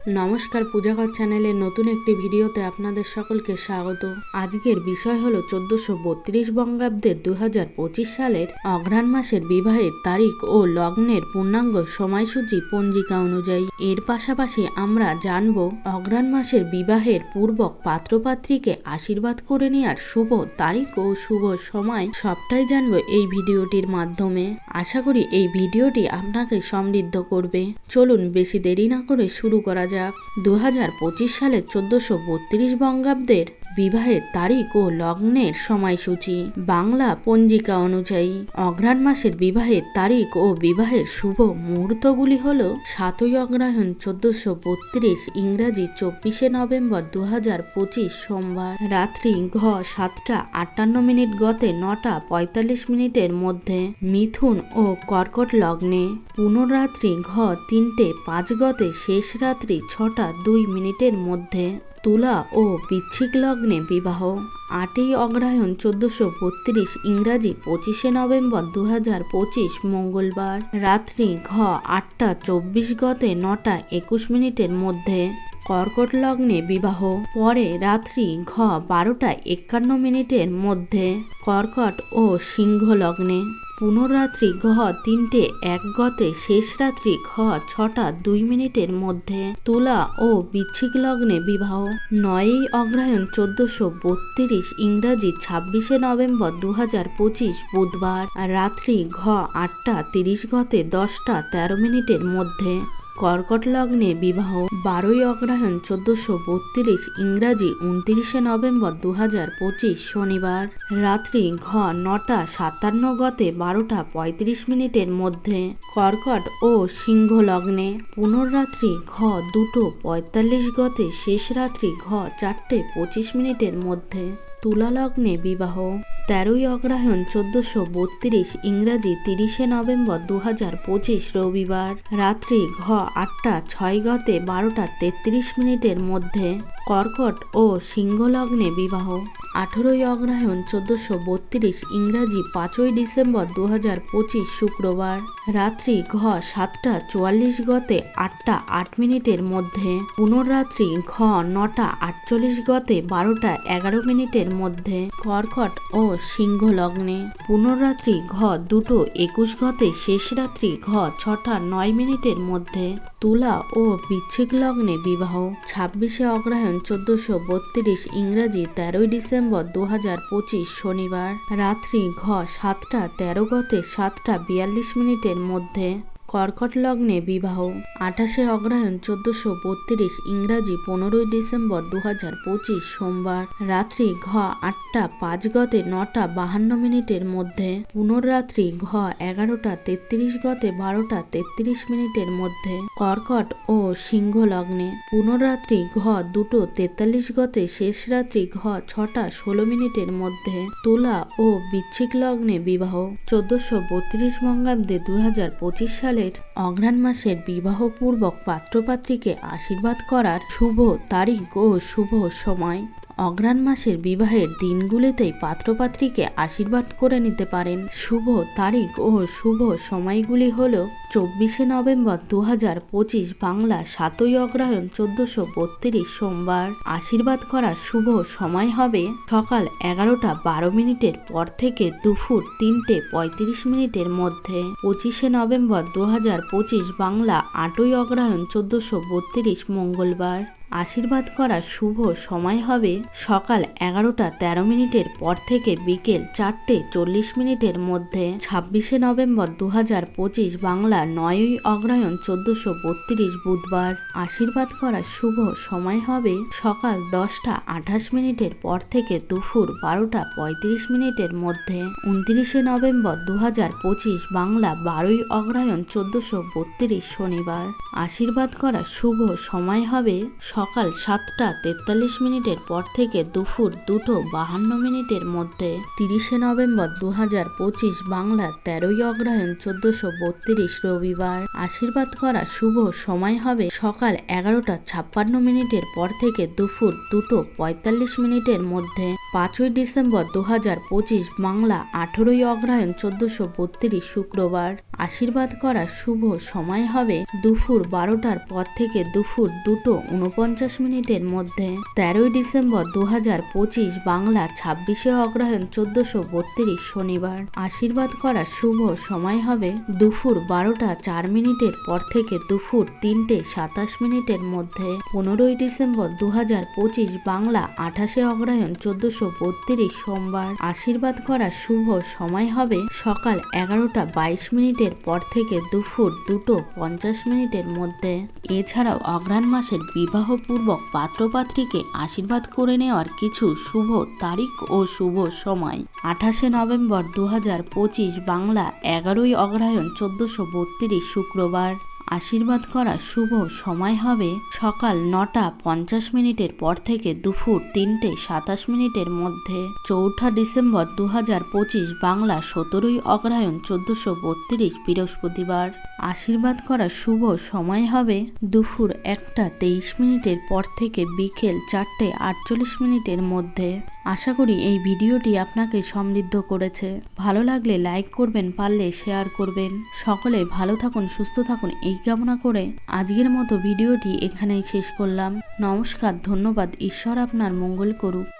নমস্কার পূজাকর চ্যানেলের নতুন একটি ভিডিওতে আপনাদের সকলকে স্বাগত। আজকের বিষয় হলো চোদ্দশো বত্রিশ বঙ্গাব্দের দু সালের অঘ্রাণ মাসের বিবাহের তারিখ ও লগ্নের পূর্ণাঙ্গ সময়সূচি পঞ্জিকা অনুযায়ী। এর পাশাপাশি আমরা জানব অঘ্রাণ মাসের বিবাহের পূর্বক পাত্রপাত্রীকে আশীর্বাদ করে নেওয়ার শুভ তারিখ ও শুভ সময় সবটাই জানব এই ভিডিওটির মাধ্যমে। আশা করি এই ভিডিওটি আপনাকে সমৃদ্ধ করবে। চলুন বেশি দেরি না করে শুরু করা যাক দু হাজার পঁচিশ সালে চোদ্দশো বত্রিশ বঙ্গাব্দের বিবাহের তারিখ ও লগ্নের সময়সূচি। বাংলা পঞ্জিকা অনুযায়ী অঘ্রাণ মাসের বিবাহের তারিখ ও বিবাহের শুভ মুহূর্তগুলি হল সাতই অগ্রহায়ণ চোদ্দশো বত্রিশ ইংরাজি চব্বিশে নভেম্বর দু হাজার পঁচিশ সোমবার। রাত্রি ঘ সাতটা আটান্ন মিনিট গতে নটা পঁয়তাল্লিশ মিনিটের মধ্যে মিথুন ও কর্কট লগ্নে। পুনরাত্রি ঘ তিনটে পাঁচ গতে শেষ রাত্রি ছটা দুই মিনিটের মধ্যে তুলা ও বিচ্ছিক লগ্নে বিবাহ। আটই অগ্রহায়ণ চোদ্দশো বত্রিশ ইংরাজি পঁচিশে নভেম্বর দু হাজার পঁচিশ মঙ্গলবার। রাত্রি ঘ আটটা চব্বিশ গতে নটা একুশ মিনিটের মধ্যে কর্কট লগ্নে বিবাহ। পরে রাত্রি ঘ বারোটা একান্ন মিনিটের মধ্যে কর্কট ও সিংহ লগ্নে। পুনরাত্রি ঘ তিনটে, এক গতে শেষ রাত্রি ঘ ছটা দুই মিনিটের মধ্যে। তুলা ও বিচ্ছিক লগ্নে বিবাহ। নয়ই অগ্রহায়ণ চোদ্দশো বত্রিশ ইংরাজি ছাব্বিশে নভেম্বর দু হাজার পঁচিশ বুধবার। রাত্রি ঘ আটটা তিরিশ গতে দশটা তেরো মিনিটের মধ্যে। কর্কট লগ্নে বিবাহ বারোই অগ্রহায়ণ চোদ্দশো বত্রিশ ইংরাজি উনত্রিশে নভেম্বর দু হাজার পঁচিশ শনিবার। রাত্রি ঘ নটা সাতান্ন গতে বারোটা পঁয়ত্রিশ মিনিটের মধ্যে কর্কট ও সিংহ লগ্নে। পুনর্রাত্রি ঘ দুটো পঁয়তাল্লিশ গতে শেষ রাত্রি ঘ চারটে পঁচিশ মিনিটের মধ্যে। তুলা লগ্নে বিবাহ। তেরোই অগ্রহায়ণ চোদ্দশো বত্রিশ ইংরাজি তিরিশে নভেম্বর দু হাজার পঁচিশ রবিবার। রাত্রি ঘ আটটা ছয় গতে বারোটা তেত্রিশ মিনিটের মধ্যে কর্কট ও সিংহলগ্নে বিবাহ। আঠেরোই অগ্রহায়ণ চোদ্দশো বত্রিশ ইংরাজি পাঁচই ডিসেম্বর দু হাজার পঁচিশ শুক্রবার। রাত্রি ঘ সাতটা চুয়াল্লিশ গতে আটটা আট মিনিটের মধ্যে। পুনর্রাত্রি ঘ নটা আটচল্লিশ গতে বারোটা এগারো মিনিটের মধ্যে। কর্কট ও সিংহ লগ্নে। পুনরাত্রি ঘ দুটো একুশ গতে শেষ রাত্রি ঘ ছটা নয় মিনিটের মধ্যে। তুলা ও বিচ্ছিক লগ্নে বিবাহ। ছাব্বিশে অগ্রহায়ণ চোদ্দশো বত্রিশ ইংরাজি তেরোই ডিসেম্বর দু হাজার পঁচিশ শনিবার রাত্রি ঘ সাতটা তেরো গতে সাতটা বিয়াল্লিশ মিনিটের মধ্যে কর্কট লগ্নে বিবাহ। আঠাশে অগ্রহায়ণ চোদ্দশো বত্রিশ ইংরাজি পনেরোই ডিসেম্বর দু হাজার পঁচিশ সোমবার। রাত্রি ঘ আটটা পাঁচ গতে নটা বাহান্ন মিনিটের মধ্যে। পুনর্রাত্রি ঘ এগারোটা তেত্রিশ গতে বারোটা তেত্রিশ মিনিটের মধ্যে। কর্কট ও সিংহ লগ্নে। পুনরাত্রি ঘ দুটো তেতাল্লিশ গতে শেষ রাত্রি ঘ ছটা ষোলো মিনিটের মধ্যে। তুলা ও বিচ্ছিক লগ্নে বিবাহ। চোদ্দশো বত্রিশ বঙ্গাব্দে দু হাজার পঁচিশ সালে সালের অঘ্রাণ মাসের বিবাহপূর্বক পাত্রপাত্রীকে আশীর্বাদ করার শুভ তারিখ ও শুভ সময়। অঘ্রাণ মাসের বিবাহের দিনগুলিতেই পাত্রপাত্রীকে আশীর্বাদ করে নিতে পারেন। শুভ তারিখ ও শুভ সময়গুলি হল চব্বিশে নভেম্বর দু হাজার পঁচিশ বাংলা সাতই অগ্রহায়ণ চোদ্দশো বত্রিশ সোমবার। আশীর্বাদ করার শুভ সময় হবে সকাল এগারোটা বারো মিনিটের পর থেকে দুপুর তিনটে পঁয়ত্রিশ মিনিটের মধ্যে। পঁচিশে নভেম্বর দু হাজার পঁচিশ বাংলা আটই অগ্রহায়ণ চোদ্দশো বত্রিশ মঙ্গলবার। আশীর্বাদ করার শুভ সময় হবে সকাল এগারোটা তেরো মিনিটের পর থেকে বিকেল চারটে চল্লিশ মিনিটের মধ্যে। ছাব্বিশে নভেম্বর দু হাজার পঁচিশ বাংলা নয়ই অগ্রহায়ণ চোদ্দশো বত্রিশ বুধবার। আশীর্বাদ করার শুভ সময় হবে সকাল দশটা আঠাশ মিনিটের পর থেকে দুপুর বারোটা পঁয়ত্রিশ মিনিটের মধ্যে। উনত্রিশে নভেম্বর দু হাজার পঁচিশ বাংলা বারোই অগ্রহায়ণ চোদ্দশো বত্রিশ শনিবার। আশীর্বাদ করার শুভ সময় হবে সকাল সাতটা তেতাল্লিশ মিনিটের পর থেকে দুপুর দুটো বাহান্ন মিনিটের মধ্যে তিরিশে নভেম্বর দু হাজার পঁচিশ বাংলা তেরোই অগ্রহায়ণ চোদ্দশো বত্রিশ রবিবার। আশীর্বাদ করা শুভ সময় হবে সকাল এগারোটা ছাপ্পান্ন মিনিটের পর থেকে দুপুর দুটো পঁয়তাল্লিশ মিনিটের মধ্যে। পাঁচই ডিসেম্বর দু হাজার পঁচিশ বাংলা আঠেরোই অগ্রহায়ণ চোদ্দশো বত্রিশ শুক্রবার। আশীর্বাদ করা শুভ সময় হবে দুপুর বারোটার পর থেকে দুপুর দুটো উনপঞ্চাশ মিনিটের মধ্যে। তেরোই ডিসেম্বর দু হাজার পঁচিশ বাংলা ছাব্বিশে অগ্রহায়ণ চোদ্দশো বত্রিশ শনিবার। আশীর্বাদ করার শুভ সময় হবে দুপুর বারোটা চার মিনিটের পর থেকে দুপুর তিনটে সাতাশ মিনিটের মধ্যে। পনেরোই ডিসেম্বর দু হাজার পঁচিশ বাংলা আঠাশে অগ্রহায়ণ চোদ্দশো বত্রিশ সোমবার। আশীর্বাদ করা শুভ সময় হবে সকাল এগারোটা বাইশ মিনিটের পর থেকে দুপুর দুটো পঞ্চাশ মিনিটের মধ্যে। এছাড়াও অগ্রাণ মাসের বিবাহপূর্বক পাত্রপাত্রীকে আশীর্বাদ করে নেওয়ার কিছু শুভ তারিখ ও শুভ সময়। আঠাশে নভেম্বর দু হাজার পঁচিশ বাংলা এগারোই অগ্রায়ণ চোদ্দশো বত্রিশ শুক্রবার। আশীর্বাদ করা শুভ সময় হবে সকাল নটা পঞ্চাশ মিনিটের পর থেকে দুপুর তিনটে সাতাশ মিনিটের মধ্যে। চৌঠা ডিসেম্বর দু হাজার পঁচিশ বাংলা সতেরোই অগ্রহায়ণ চোদ্দশো বত্রিশ বৃহস্পতিবার। আশীর্বাদ করা শুভ সময় হবে দুপুর একটা তেইশ মিনিটের পর থেকে বিকেল চারটে আটচল্লিশ মিনিটের মধ্যে। আশা করি এই ভিডিওটি আপনাকে সমৃদ্ধ করেছে। ভালো লাগলে লাইক করবেন, পারলে শেয়ার করবেন। সকলে ভালো থাকুন, সুস্থ থাকুন, এই কামনা করে আজকের মতো ভিডিওটি এখানেই শেষ করলাম। নমস্কার, ধন্যবাদ, ঈশ্বর আপনার মঙ্গল করুক।